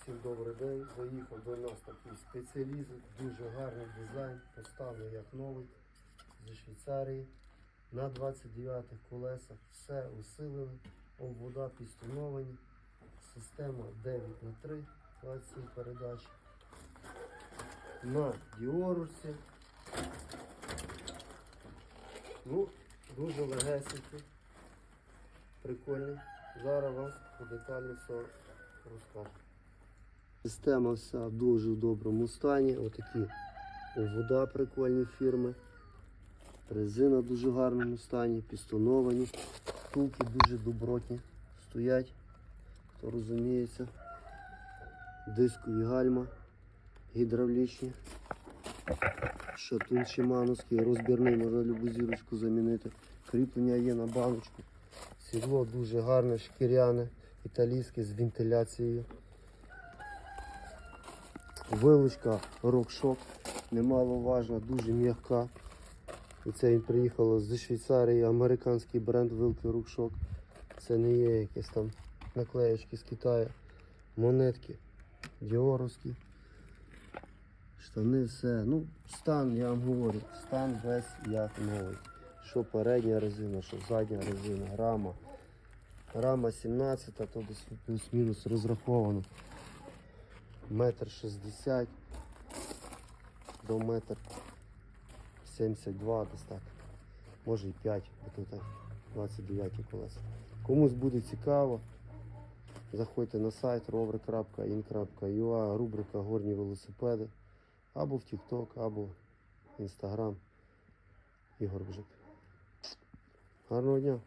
Всім добрий день. Заїхав до нас такий спеціаліст, дуже гарний дизайн, поставлений як новий зі Швейцарії на 29 колесах. Все усилене, обвода підстановані, система 9 на 3 27 передач. На діорусі. Ну, дуже легесенький, прикольний. Зараз вам детально все розкажу. Система вся в дуже доброму стані. Отакі вода прикольні фірми. Резина в дуже гарному стані, пістоновані. Втулки дуже добротні стоять, хто розуміється. Дискові гальма гідравлічні. Шатун Шимановський, розбірний, можна любу зірочку замінити. Кріплення є на баночку. Сідло дуже гарне, шкіряне, італійське з вентиляцією. Вилочка рокшок, немаловажна, дуже м'яка. Це він приїхало з Швейцарії, американський бренд вилки рокшок. Це не є якісь там наклеєчки з Китаю. Монетки діоровські. Штани все. Ну, стан, я вам говорю, стан весь як новий. Що передня резина, що задня резина, рама. Рама 17, то десь плюс-мінус розраховано. Метр шістдесят до метр 72 десь так. Може і 5, бо тут 29 колеса. Комусь буде цікаво. Заходьте на сайт rover.in.ua, рубрика Горні велосипеди. Або в TikTok, або в Instagram. Ігор Бжик. Гарного дня!